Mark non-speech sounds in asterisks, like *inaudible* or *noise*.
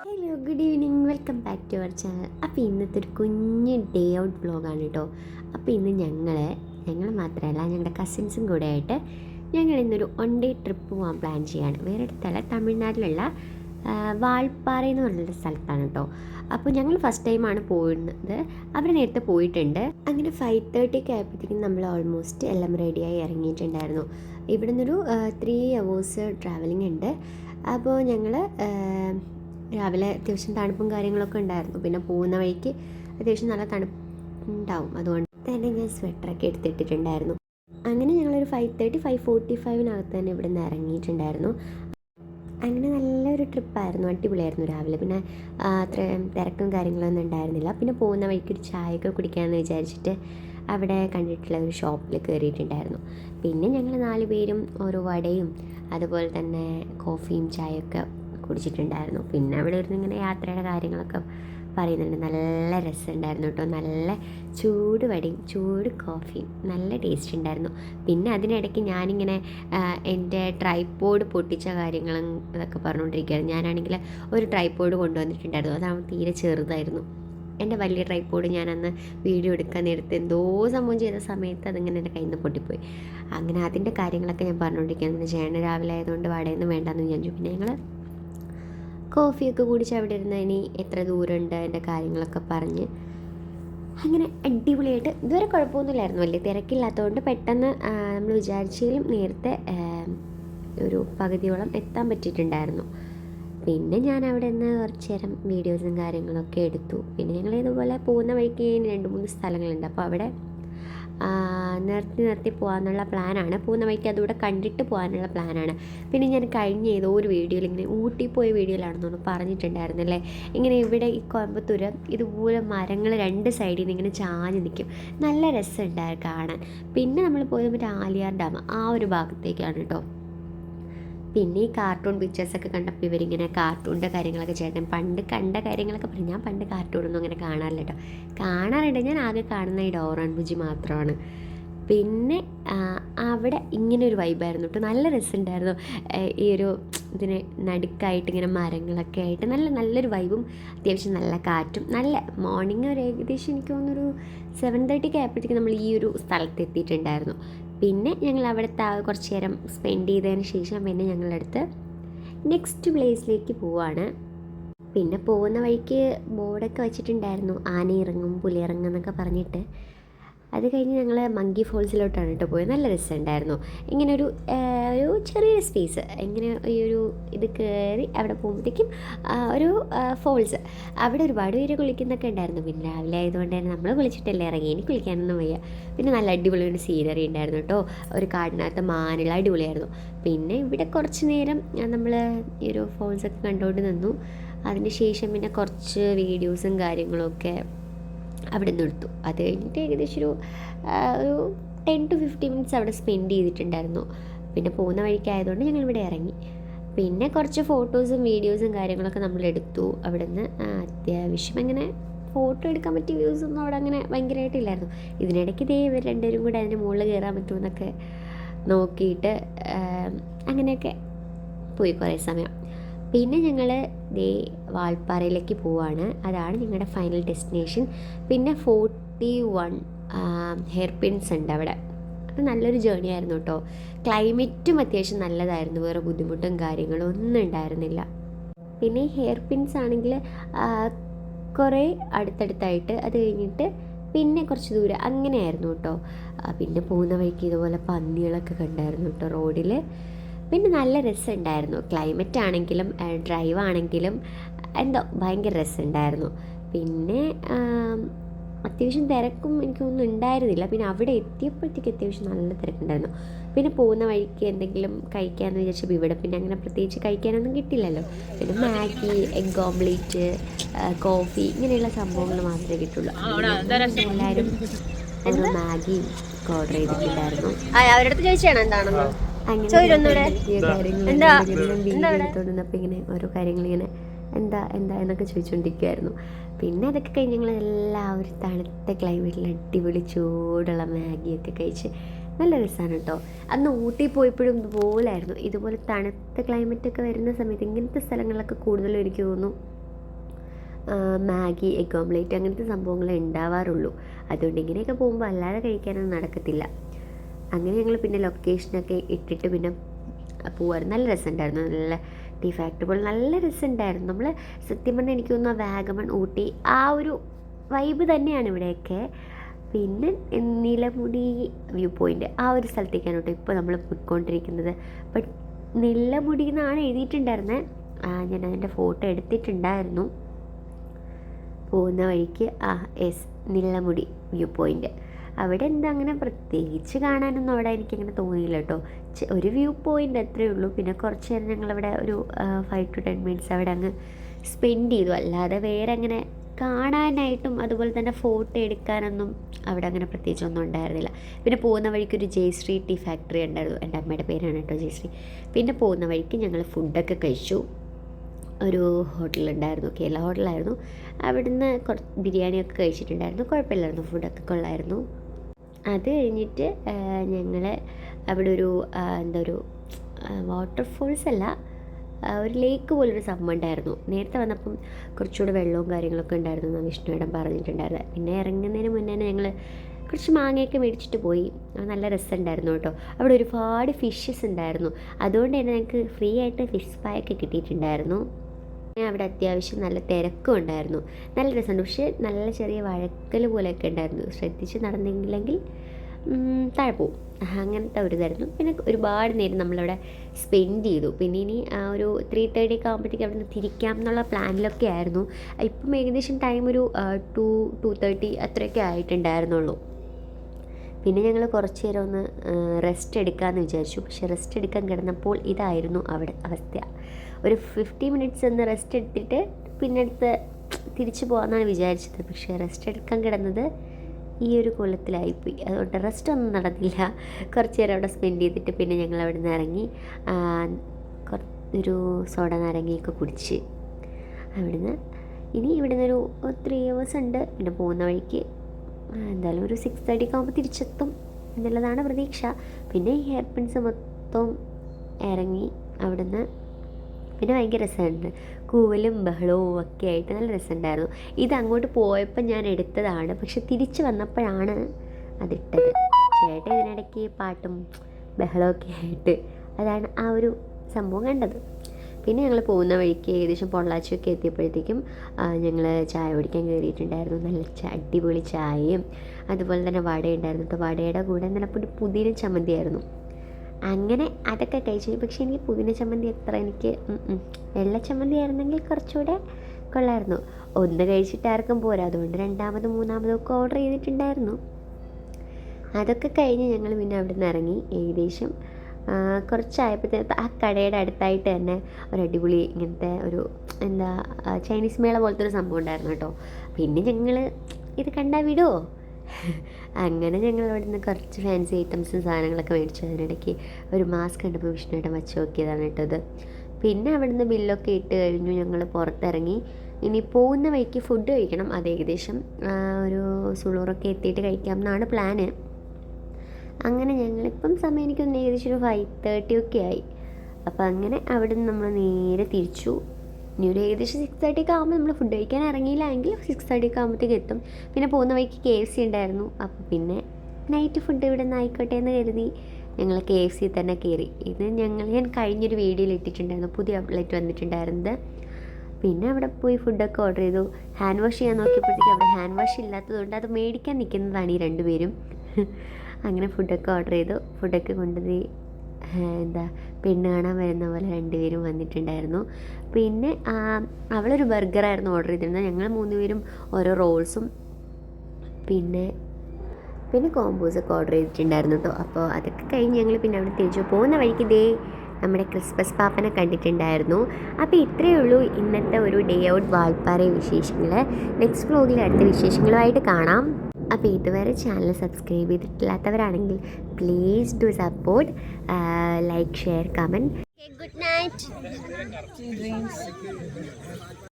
Hello good evening welcome back to our channel അപ്പോൾ ഇന്നത്തെ ഒരു കുഞ്ഞ് ഡേ ഔട്ട് ബ്ലോഗാണ് കേട്ടോ അപ്പോൾ ഇന്ന് ഞങ്ങൾ ഞങ്ങൾ മാത്രമല്ല ഞങ്ങളുടെ കസിൻസും കൂടെ ആയിട്ട് ഞങ്ങൾ ഇന്നൊരു വൺ ഡേ ട്രിപ്പ് പോകാൻ പ്ലാൻ ചെയ്യാണ്. വേറെ അടുത്തല്ല തമിഴ്നാട്ടിലുള്ള വാൾപ്പാറ എന്ന് പറഞ്ഞൊരു സ്ഥലത്താണ് കേട്ടോ അപ്പോൾ ഞങ്ങൾ ഫസ്റ്റ് ടൈമാണ് പോയിരുന്നത്. അവർ നേരത്തെ പോയിട്ടുണ്ട്. അങ്ങനെ ഫൈവ് തേർട്ടിക്ക് ആയപ്പോഴത്തേക്കും നമ്മൾ ഓൾമോസ്റ്റ് എല്ലാം റെഡിയായി ഇറങ്ങിയിട്ടുണ്ടായിരുന്നു. ഇവിടെ നിന്നൊരു ത്രീ അവേഴ്സ് ട്രാവലിംഗ് ഉണ്ട്. അപ്പോൾ ഞങ്ങൾ രാവിലെ അത്യാവശ്യം തണുപ്പും കാര്യങ്ങളൊക്കെ ഉണ്ടായിരുന്നു. പിന്നെ പോകുന്ന വഴിക്ക് അത്യാവശ്യം നല്ല തണുപ്പ് ഉണ്ടാവും അതുകൊണ്ട് തന്നെ ഞാൻ സ്വെറ്ററൊക്കെ എടുത്തിട്ടിട്ടുണ്ടായിരുന്നു. അങ്ങനെ ഞങ്ങളൊരു ഫൈവ് തേർട്ടി ഫൈവ് ഫോർട്ടി ഫൈവിനകത്ത് തന്നെ ഇവിടെ നിന്ന് ഇറങ്ങിയിട്ടുണ്ടായിരുന്നു. അങ്ങനെ നല്ലൊരു ട്രിപ്പായിരുന്നു. അടിപൊളിയായിരുന്നു രാവിലെ. പിന്നെ അത്ര തിരക്കും കാര്യങ്ങളൊന്നും ഉണ്ടായിരുന്നില്ല. പിന്നെ പോകുന്ന വഴിക്ക് ഒരു ചായയൊക്കെ കുടിക്കാമെന്ന് വിചാരിച്ചിട്ട് അവിടെ കണ്ടിട്ടുള്ള ഒരു ഷോപ്പിൽ കയറിയിട്ടുണ്ടായിരുന്നു പിന്നെ ഞങ്ങൾ നാല് പേരും ഓരോ വടയും അതുപോലെ തന്നെ കോഫിയും ചായയൊക്കെ കുടിച്ചിട്ടുണ്ടായിരുന്നു. പിന്നെ അവിടെ ഇരുന്ന് ഇങ്ങനെ യാത്രയുടെ കാര്യങ്ങളൊക്കെ പറയുന്നുണ്ട്. നല്ല രസമുണ്ടായിരുന്നു കേട്ടോ. നല്ല ചൂട് വടിയും ചൂട് കോഫിയും നല്ല ടേസ്റ്റ് ഉണ്ടായിരുന്നു. പിന്നെ അതിനിടയ്ക്ക് ഞാനിങ്ങനെ എന്റെ ട്രൈപ്പോഡ് പൊട്ടിച്ച കാര്യങ്ങളും ഇതൊക്കെ പറഞ്ഞുകൊണ്ടിരിക്കുകയാണ്. ഞാനാണെങ്കിൽ ഒരു ട്രൈപ്പോഡ് കൊണ്ടുവന്നിട്ടുണ്ടായിരുന്നു. അതാവുമ്പോൾ തീരെ ചെറുതായിരുന്നു. എന്റെ വലിയ ട്രൈപ്പോഡ് ഞാൻ അന്ന് വീഡിയോ എടുക്കാൻ നേരത്തെ എന്തോ സംഭവം ചെയ്ത സമയത്ത് അതിങ്ങനെ എന്റെ കയ്യിൽ നിന്ന് പൊട്ടിപ്പോയി. അങ്ങനെ അതിന്റെ കാര്യങ്ങളൊക്കെ ഞാൻ പറഞ്ഞുകൊണ്ടിരിക്കുകയാണ്. ചേട്ടൻ രാവിലെ ആയതുകൊണ്ട് വടയൊന്നും വേണ്ടെന്ന് വിചാരിച്ചു. പിന്നെ ഞങ്ങൾ കോഫിയൊക്കെ കുടിച്ച് അവിടെ ഇരുന്ന് ഇനി എത്ര ദൂരമുണ്ട് അതിന്റെ കാര്യങ്ങളൊക്കെ പറഞ്ഞ്. അങ്ങനെ അടിപൊളിയായിട്ട് ഇതുവരെ കുഴപ്പമൊന്നുമില്ലായിരുന്നു. വലിയ തിരക്കില്ലാത്തതുകൊണ്ട് പെട്ടെന്ന് നമ്മൾ വിചാരിച്ചതിലും നേരത്തെ ഒരു പകുതിയോളം എത്താൻ പറ്റിയിട്ടുണ്ടായിരുന്നു. പിന്നെ ഞാൻ അവിടെ നിന്ന് കുറച്ച് നേരം വീഡിയോസും കാര്യങ്ങളൊക്കെ എടുത്തു. പിന്നെ ഞങ്ങൾ ഇതുപോലെ പോകുന്ന വഴിക്ക് രണ്ട് മൂന്ന് സ്ഥലങ്ങളുണ്ട്. അപ്പോൾ അവിടെ നിർത്തി നിർത്തി പോകാമെന്നുള്ള പ്ലാനാണ്. പോകുന്ന വഴിക്ക് അതുകൂടെ കണ്ടിട്ട് പോകാനുള്ള പ്ലാനാണ്. പിന്നെ ഞാൻ കഴിഞ്ഞ ഏതോ ഒരു വീഡിയോയിൽ ഇങ്ങനെ ഊട്ടി പോയ വീഡിയോയിലാണെന്ന് തോന്നുന്നു പറഞ്ഞിട്ടുണ്ടായിരുന്നല്ലേ? ഇങ്ങനെ ഇവിടെ ഈ കോയമ്പത്തൂർ ഇതുപോലെ മരങ്ങൾ രണ്ട് സൈഡിൽ നിന്ന് ഇങ്ങനെ ചാഞ്ഞ് നിൽക്കും. നല്ല രസമുണ്ടായിരുന്നു കാണാൻ. പിന്നെ നമ്മൾ പോയത് മറ്റേ ആലിയാർ ഡാം ആ ഒരു ഭാഗത്തേക്കാണ് കേട്ടോ. പിന്നെ ഈ കാർട്ടൂൺ പിക്ചേഴ്സൊക്കെ കണ്ടപ്പോൾ ഇവരിങ്ങനെ കാർട്ടൂണിന്റെ കാര്യങ്ങളൊക്കെ ചേട്ടൻ പണ്ട് കണ്ട കാര്യങ്ങളൊക്കെ പറഞ്ഞു. ഞാൻ പണ്ട് കാർട്ടൂണൊന്നും അങ്ങനെ കാണാറില്ല കേട്ടോ കാണാറുണ്ട്. ഞാൻ ആകെ കാണുന്ന ഈ ഡോറാൻ ബുജി മാത്രമാണ്. പിന്നെ അവിടെ ഇങ്ങനെ ഒരു വൈബായിരുന്നു കേട്ടോ നല്ല രസമുണ്ടായിരുന്നു. ഈ ഒരു ഇതിന് നടുക്കായിട്ട് ഇങ്ങനെ മരങ്ങളൊക്കെ ആയിട്ട് നല്ല നല്ലൊരു വൈബും അത്യാവശ്യം നല്ല കാറ്റും നല്ല മോർണിംഗ് ഒരു ഏകദേശം എനിക്ക് തോന്നുന്നൊരു സെവൻ തേർട്ടിക്ക് ആയപ്പോഴത്തേക്ക് നമ്മൾ ഈ ഒരു സ്ഥലത്ത് എത്തിയിട്ടുണ്ടായിരുന്നു. പിന്നെ ഞങ്ങൾ അവിടുത്തെ ആ കുറച്ച് നേരം സ്പെൻഡ് ചെയ്തതിന് ശേഷം പിന്നെ ഞങ്ങളടുത്ത് നെക്സ്റ്റ് പ്ലേസിലേക്ക് പോവാണ്. പിന്നെ പോകുന്ന വഴിക്ക് ബോർഡൊക്കെ വെച്ചിട്ടുണ്ടായിരുന്നു. ആന ഇറങ്ങും പുലി ഇറങ്ങും എന്നൊക്കെ പറഞ്ഞിട്ട്. അത് കഴിഞ്ഞ് ഞങ്ങൾ മങ്കി ഫോൾസിലോട്ടാണ് കേട്ടോ പോയത്. നല്ല രസമുണ്ടായിരുന്നു ഇങ്ങനെ ഒരു ഒരു ചെറിയൊരു സ്പേസ് ഇങ്ങനെ ഈ ഒരു ഇത് കയറി അവിടെ പോകുമ്പോഴത്തേക്കും ഒരു ഫോൾസ് അവിടെ ഒരുപാട് പേര് കുളിക്കുന്നൊക്കെ ഉണ്ടായിരുന്നു. പിന്നെ രാവിലെ ആയതുകൊണ്ട് തന്നെ നമ്മൾ കുളിച്ചിട്ടല്ലേ ഇറങ്ങി. ഇനി കുളിക്കാനൊന്നും വയ്യ. പിന്നെ നല്ല അടിപൊളി ഒരു സീനറി ഉണ്ടായിരുന്നു കേട്ടോ ഒരു കാടിനകത്ത് മാനുള്ള അടിപൊളിയായിരുന്നു. പിന്നെ ഇവിടെ കുറച്ച് നേരം നമ്മൾ ഈ ഒരു ഫോൾസൊക്കെ കണ്ടുകൊണ്ട് നിന്നു. അതിന് ശേഷം പിന്നെ കുറച്ച് വീഡിയോസും കാര്യങ്ങളൊക്കെ അവിടെ നിന്ന് എടുത്തു. അത് കഴിഞ്ഞിട്ട് ഏകദേശം ഒരു ഒരു ടെൻ ടു ഫിഫ്റ്റീൻ മിനിറ്റ്സ് അവിടെ സ്പെൻഡ് ചെയ്തിട്ടുണ്ടായിരുന്നു. പിന്നെ പോകുന്ന വഴിക്കായതുകൊണ്ട് ഞങ്ങൾ ഇവിടെ ഇറങ്ങി. പിന്നെ കുറച്ച് ഫോട്ടോസും വീഡിയോസും കാര്യങ്ങളൊക്കെ നമ്മൾ എടുത്തു. അവിടെ നിന്ന് അത്യാവശ്യം അങ്ങനെ ഫോട്ടോ എടുക്കാൻ പറ്റിയ വ്യൂസ് ഒന്നും അവിടെ അങ്ങനെ ഭയങ്കരമായിട്ടില്ലായിരുന്നു ഇതിനിടയ്ക്ക് ഇതേ ഇവർ രണ്ടുപേരും കൂടെ അതിന്റെ മുകളിൽ കയറാൻ പറ്റുമെന്നൊക്കെ നോക്കിയിട്ട് അങ്ങനെയൊക്കെ പോയി കുറേ സമയം. പിന്നെ ഞങ്ങൾ ദേ വാൽപ്പാറയിലേക്ക് പോവാണ്. അതാണ് ഞങ്ങളുടെ ഫൈനൽ ഡെസ്റ്റിനേഷൻ പിന്നെ ഫോർട്ടി വൺ ഹെയർ പിൻസ് ഉണ്ട് അവിടെ. അത് നല്ലൊരു ജേണി ആയിരുന്നു കേട്ടോ ക്ലൈമറ്റും അത്യാവശ്യം നല്ലതായിരുന്നു. വേറെ ബുദ്ധിമുട്ടും കാര്യങ്ങളും ഒന്നും ഉണ്ടായിരുന്നില്ല. പിന്നെ ഹെയർ പിൻസ് ആണെങ്കിൽ കുറേ അടുത്തടുത്തായിട്ട് അത് കഴിഞ്ഞിട്ട് പിന്നെ കുറച്ച് ദൂരം അങ്ങനെയായിരുന്നു കേട്ടോ പിന്നെ പോകുന്ന വഴിക്ക് ഇതുപോലെ പന്നികളൊക്കെ കണ്ടായിരുന്നു കേട്ടോ റോഡിൽ പിന്നെ നല്ല രസമുണ്ടായിരുന്നു. ക്ലൈമറ്റ് ആണെങ്കിലും ഡ്രൈവ് ആണെങ്കിലും എന്തോ ഭയങ്കര രസമുണ്ടായിരുന്നു. പിന്നെ അത്യാവശ്യം തിരക്കും എനിക്കൊന്നും ഉണ്ടായിരുന്നില്ല. പിന്നെ അവിടെ എത്തിയപ്പോഴത്തേക്ക് അത്യാവശ്യം നല്ല തിരക്കുണ്ടായിരുന്നു. പിന്നെ പോകുന്ന വഴിക്ക് എന്തെങ്കിലും കഴിക്കാമെന്ന് വിചാരിച്ചപ്പോൾ ഇവിടെ പിന്നെ അങ്ങനെ പ്രത്യേകിച്ച് കഴിക്കാനൊന്നും കിട്ടില്ലല്ലോ. പിന്നെ മാഗി എഗ് ഓംലേറ്റ് കോഫി ഇങ്ങനെയുള്ള സംഭവങ്ങൾ മാത്രമേ കിട്ടുള്ളൂ. എല്ലാവരും മാഗി മാഗിയും ഓർഡർ ചെയ്തിട്ടുണ്ടായിരുന്നു. അവരുടെ അടുത്ത് ചോദിച്ചാണ് എന്താണെന്ന്? ഇങ്ങനെ ഓരോ കാര്യങ്ങൾ ഇങ്ങനെ എന്താ? എന്താ എന്നൊക്കെ ചോദിച്ചുകൊണ്ടിരിക്കുമായിരുന്നു പിന്നെ അതൊക്കെ കഴിഞ്ഞ് ഞങ്ങൾ എല്ലാവരും തണുത്ത ക്ലൈമറ്റിൽ അടിപൊളി ചൂടുള്ള മാഗിയൊക്കെ കഴിച്ച് നല്ല രസമാണ് കേട്ടോ അന്ന് ഊട്ടി പോയപ്പോഴും ഇതുപോലായിരുന്നു. ഇതുപോലെ തണുത്ത ക്ലൈമറ്റൊക്കെ വരുന്ന സമയത്ത് ഇങ്ങനത്തെ സ്ഥലങ്ങളിലൊക്കെ കൂടുതലും എനിക്ക് തോന്നുന്നു മാഗി എഗ് ഓംലേറ്റ് അങ്ങനത്തെ സംഭവങ്ങളെ ഉണ്ടാവാറുള്ളൂ. അതുകൊണ്ട് ഇങ്ങനെയൊക്കെ പോകുമ്പോൾ അല്ലാതെ കഴിക്കാനൊന്നും നടക്കത്തില്ല. അങ്ങനെ ഞങ്ങൾ പിന്നെ ലൊക്കേഷനൊക്കെ ഇട്ടിട്ട് പിന്നെ പോവാറ് നല്ല രസമുണ്ടായിരുന്നു. നല്ല ടീ ഫാക്ടറി പോലെ നല്ല രസമുണ്ടായിരുന്നു. നമ്മൾ സത്യം പറഞ്ഞാൽ എനിക്ക് തോന്നുന്നു വാഗമൺ ഊട്ടി ആ ഒരു വൈബ് തന്നെയാണ് ഇവിടെയൊക്കെ. പിന്നെ നിലമുടി വ്യൂ പോയിന്റ് ആ ഒരു സ്ഥലത്തേക്കാണ് കേട്ടോ ഇപ്പോൾ നമ്മൾ പോയിക്കൊണ്ടിരിക്കുന്നത്. ബട്ട് നിലമുടി എന്നാണ് എഴുതിയിട്ടുണ്ടായിരുന്നത് ഞാൻ അതിന്റെ ഫോട്ടോ എടുത്തിട്ടുണ്ടായിരുന്നു. പോകുന്ന വഴിക്ക് ആ എസ് നിലമുടി വ്യൂ പോയിന്റ് അവിടെ എന്താ അങ്ങനെ പ്രത്യേകിച്ച് കാണാനൊന്നും അവിടെ എനിക്കങ്ങനെ തോന്നിയില്ല കേട്ടോ. ഒരു വ്യൂ പോയിന്റ് അത്രയേ ഉള്ളൂ. പിന്നെ കുറച്ച് നേരം ഞങ്ങളവിടെ ഒരു ഫൈവ് ടു ടെൻ മിനിറ്റ്സ് അവിടെ അങ്ങ് സ്പെൻഡ് ചെയ്തു. അല്ലാതെ വേറെ അങ്ങനെ കാണാനായിട്ടും അതുപോലെ തന്നെ ഫോട്ടോ എടുക്കാനൊന്നും അവിടെ അങ്ങനെ പ്രത്യേകിച്ചൊന്നും ഉണ്ടായിരുന്നില്ല. പിന്നെ പോകുന്ന വഴിക്ക് ഒരു ജയശ്രീ ടീ ഫാക്ടറി ഉണ്ടായിരുന്നു. എന്റെ അമ്മയുടെ പേരാണ് കേട്ടോ ജയശ്രീ. പിന്നെ പോകുന്ന വഴിക്ക് ഞങ്ങൾ ഫുഡൊക്കെ കഴിച്ചു. ഒരു ഹോട്ടലുണ്ടായിരുന്നു കേരള ഹോട്ടലായിരുന്നു അവിടുന്ന് കുറച്ച് ബിരിയാണിയൊക്കെ കഴിച്ചിട്ടുണ്ടായിരുന്നു. കുഴപ്പമില്ലായിരുന്നു. ഫുഡൊക്കെ കൊള്ളായിരുന്നു. അത് കഴിഞ്ഞിട്ട് ഞങ്ങൾ അവിടെ ഒരു എന്താ ഒരു വാട്ടർഫോൾസ് അല്ല ഒരു ലേക്ക് പോലൊരു സംഭവം ഉണ്ടായിരുന്നു. നേരത്തെ വന്നപ്പം കുറച്ചുകൂടെ വെള്ളവും കാര്യങ്ങളൊക്കെ ഉണ്ടായിരുന്നു എന്ന് വിഷ്ണുവേടം പറഞ്ഞിട്ടുണ്ടായിരുന്നത്. പിന്നെ ഇറങ്ങുന്നതിന് മുന്നേ തന്നെ ഞങ്ങൾ കുറച്ച് മാങ്ങയൊക്കെ മേടിച്ചിട്ട് പോയി. നല്ല രസമുണ്ടായിരുന്നു കേട്ടോ. അവിടെ ഒരുപാട് ഫിഷസ് ഉണ്ടായിരുന്നു. അതുകൊണ്ട് തന്നെ ഞങ്ങൾക്ക് ഫ്രീ ആയിട്ട് ഫിഷ് ഫ്രൈ ഒക്കെ കിട്ടിയിട്ടുണ്ടായിരുന്നു. പിന്നെ അവിടെ അത്യാവശ്യം നല്ല തിരക്കും ഉണ്ടായിരുന്നു. നല്ല രസമുണ്ട്. പക്ഷേ നല്ല ചെറിയ വഴക്കൽ പോലെയൊക്കെ ഉണ്ടായിരുന്നു. ശ്രദ്ധിച്ച് നടന്നില്ലെങ്കിൽ ഉം, താഴെ പോവും അങ്ങനത്തെ ഒരു ഇതായിരുന്നു. പിന്നെ ഒരുപാട് നേരം നമ്മളവിടെ സ്പെൻഡ് ചെയ്തു. പിന്നെ ഇനി ഒരു ത്രീ തേർട്ടി ഒക്കെ ആകുമ്പോഴത്തേക്ക് അവിടെ നിന്ന് തിരിക്കാം എന്നുള്ള പ്ലാനിലൊക്കെ ആയിരുന്നു. ഇപ്പം ഏകദേശം ടൈം ഒരു ടു ടു തേർട്ടി അത്രയൊക്കെ ആയിട്ടുണ്ടായിരുന്നുള്ളൂ. പിന്നെ ഞങ്ങൾ കുറച്ച് നേരം ഒന്ന് റെസ്റ്റ് എടുക്കാമെന്ന് വിചാരിച്ചു. പക്ഷെ റെസ്റ്റ് എടുക്കാൻ കിടന്നപ്പോൾ ഇതായിരുന്നു അവിടെ അവസ്ഥ. ഒരു ഫിഫ്റ്റി മിനിറ്റ്സ് ഒന്ന് റെസ്റ്റ് എടുത്തിട്ട് പിന്നെ അടുത്ത് തിരിച്ചു പോകാമെന്നാണ് വിചാരിച്ചത്. പക്ഷേ റെസ്റ്റ് എടുക്കാൻ കിടന്നത് ഈ ഒരു കൊല്ലത്തിലായിപ്പോയി അതുകൊണ്ട് റെസ്റ്റ് ഒന്നും നടന്നില്ല. കുറച്ച് നേരം അവിടെ സ്പെൻഡ് ചെയ്തിട്ട് പിന്നെ ഞങ്ങൾ അവിടെ നിന്ന് ഇറങ്ങി ഒരു സോഡ നാരങ്ങയൊക്കെ കുടിച്ച് അവിടുന്ന് ഇനി ഇവിടുന്ന് ഒരു ത്രീ അവേഴ്സ് ഉണ്ട്. പിന്നെ പോകുന്ന വഴിക്ക് എന്തായാലും ഒരു സിക്സ് തേർട്ടിക്ക് ആകുമ്പോൾ തിരിച്ചെത്തും എന്നുള്ളതാണ് പ്രതീക്ഷ. പിന്നെ ഈ ഹെയർ പിൻസ് മൊത്തം ഇറങ്ങി അവിടുന്ന് പിന്നെ ഭയങ്കര രസമുണ്ട്. കൂവലും ബഹളവും ഒക്കെ ആയിട്ട് നല്ല രസമുണ്ടായിരുന്നു. ഇത് അങ്ങോട്ട് പോയപ്പോൾ ഞാൻ എടുത്തതാണ്. പക്ഷെ തിരിച്ച് വന്നപ്പോഴാണ് അതിട്ടത്. ചേട്ടൻ ഇതിനിടയ്ക്ക് പാട്ടും ബഹളമൊക്കെ ആയിട്ട് അതാണ് ആ ഒരു സംഭവം കണ്ടത്. പിന്നെ ഞങ്ങൾ പോകുന്ന വഴിക്ക് ഏകദേശം പൊള്ളാച്ചിയൊക്കെ എത്തിയപ്പോഴത്തേക്കും ഞങ്ങൾ ചായ കുടിക്കാൻ കയറിയിട്ടുണ്ടായിരുന്നു. നല്ല അടിപൊളി ചായയും അതുപോലെ തന്നെ വട ഉണ്ടായിരുന്നു കേട്ടോ വടയുടെ കൂടെ നല്ല പുതിയ ചമ്മന്തിയായിരുന്നു. അങ്ങനെ അതൊക്കെ കഴിച്ചു. പക്ഷേ എനിക്ക് പുതിന ചമ്മന്തി എത്ര എനിക്ക്. വെള്ള ചമ്മന്തി ആയിരുന്നെങ്കിൽ കുറച്ചുകൂടെ കൊള്ളായിരുന്നു. ഒന്ന് കഴിച്ചിട്ട് ആർക്കും പോരാ. അതുകൊണ്ട് രണ്ടാമതും മൂന്നാമതും ഒക്കെ ഓർഡർ ചെയ്തിട്ടുണ്ടായിരുന്നു. അതൊക്കെ കഴിഞ്ഞ് ഞങ്ങൾ പിന്നെ അവിടെ നിന്ന് ഇറങ്ങി. ഏകദേശം കുറച്ചായപ്പോഴത്തേക്ക് ആ കടയുടെ അടുത്തായിട്ട് തന്നെ ഒരു അടിപൊളി ഇങ്ങനത്തെ ഒരു എന്താ ചൈനീസ് മേള പോലത്തെ ഒരു സംഭവം ഉണ്ടായിരുന്നു കേട്ടോ. പിന്നെ ഞങ്ങൾ ഇത് കണ്ടാൽ വിടുമോ *laughs* അങ്ങനെ ഞങ്ങൾ അവിടെ നിന്ന് കുറച്ച് ഫാൻസി ഐറ്റംസും സാധനങ്ങളൊക്കെ മേടിച്ചു. അതിനിടയ്ക്ക് ഒരു മാസ്ക് കണ്ടപ്പോൾ വിഷ്ണുവേട്ടൻ വച്ച് നോക്കിയതാണ് കേട്ടത് പിന്നെ അവിടുന്ന് ബില്ലൊക്കെ ഇട്ട് കഴിഞ്ഞു. ഞങ്ങൾ പുറത്തിറങ്ങി. ഇനി പോകുന്ന വഴിക്ക് ഫുഡ് കഴിക്കണം. അത് ഏകദേശം ഒരു സുളൂറൊക്കെ എത്തിയിട്ട് കഴിക്കാം എന്നാണ് പ്ലാന് അങ്ങനെ ഞങ്ങളിപ്പം സമയം എനിക്കൊന്ന് ഏകദേശം ഒരു ഫൈവ് തേർട്ടി ഒക്കെ ആയി. അപ്പം അങ്ങനെ അവിടെ നിന്ന് നമ്മൾ നേരെ തിരിച്ചു. ഇനി ഒരു ഏകദേശം സിക്സ് തേർട്ടി ഒക്കെ ആകുമ്പോൾ നമ്മൾ ഫുഡ് കഴിക്കാൻ ഇറങ്ങിയില്ല എങ്കിൽ സിക്സ് തേർട്ടി ഒക്കെ ആകുമ്പോഴത്തേക്ക് എത്തും. പിന്നെ പോകുന്ന വഴിക്ക് കെ എഫ് സി ഉണ്ടായിരുന്നു. അപ്പോൾ പിന്നെ നൈറ്റ് ഫുഡ് ഇവിടെ നിന്ന് ആയിക്കോട്ടെ എന്ന് കരുതി ഞങ്ങൾ കെ എഫ് സി തന്നെ കയറി ഇത് ഞങ്ങൾ ഞാൻ കഴിഞ്ഞൊരു വീഡിയോയിൽ ഇട്ടിട്ടുണ്ടായിരുന്നു. പുതിയ ഔട്ട്ലെറ്റ് വന്നിട്ടുണ്ടായിരുന്നത്. പിന്നെ അവിടെ പോയി ഫുഡൊക്കെ ഓർഡർ ചെയ്തു. ഹാൻഡ് വാഷ് ചെയ്യാൻ നോക്കിയപ്പോഴത്തേക്കും അവിടെ ഹാൻഡ് വാഷ് ഇല്ലാത്തതുകൊണ്ട് അത് മേടിക്കാൻ നിൽക്കുന്നതാണ് ഈ രണ്ടുപേരും. *laughs* അങ്ങനെ ഫുഡൊക്കെ ഓർഡർ ചെയ്തു. ഫുഡൊക്കെ കൊണ്ടുപോയി എന്താ പെണ്ണ് കാണാൻ വരുന്ന പോലെ രണ്ടുപേരും വന്നിട്ടുണ്ടായിരുന്നു. പിന്നെ അവളൊരു ബർഗറായിരുന്നു ഓർഡർ ചെയ്തിരുന്നത്. ഞങ്ങൾ മൂന്നുപേരും ഓരോ റോൾസും പിന്നെ പിന്നെ കോമ്പോസൊക്കെ ഓർഡർ ചെയ്തിട്ടുണ്ടായിരുന്നു കേട്ടോ അപ്പോൾ അതൊക്കെ കഴിഞ്ഞ് ഞങ്ങൾ പിന്നെ അവിടെ തിരിച്ചു. പോകുന്ന വഴിക്ക് ഇതേ നമ്മുടെ ക്രിസ്മസ് പാപ്പനെ കണ്ടിട്ടുണ്ടായിരുന്നു. അപ്പോൾ ഇത്രയേ ഉള്ളൂ ഇന്നത്തെ ഒരു ഡേ ഔട്ട് വാൾപ്പാറ വിശേഷങ്ങൾ നെക്സ്റ്റ് വ്ലോഗിൽ അടുത്ത വിശേഷങ്ങളുമായിട്ട് കാണാം. അപ്പോൾ ഇതുവരെ channel subscribe ചെയ്തിട്ടില്ലാത്തവരാണെങ്കിൽ please do support like share comment good night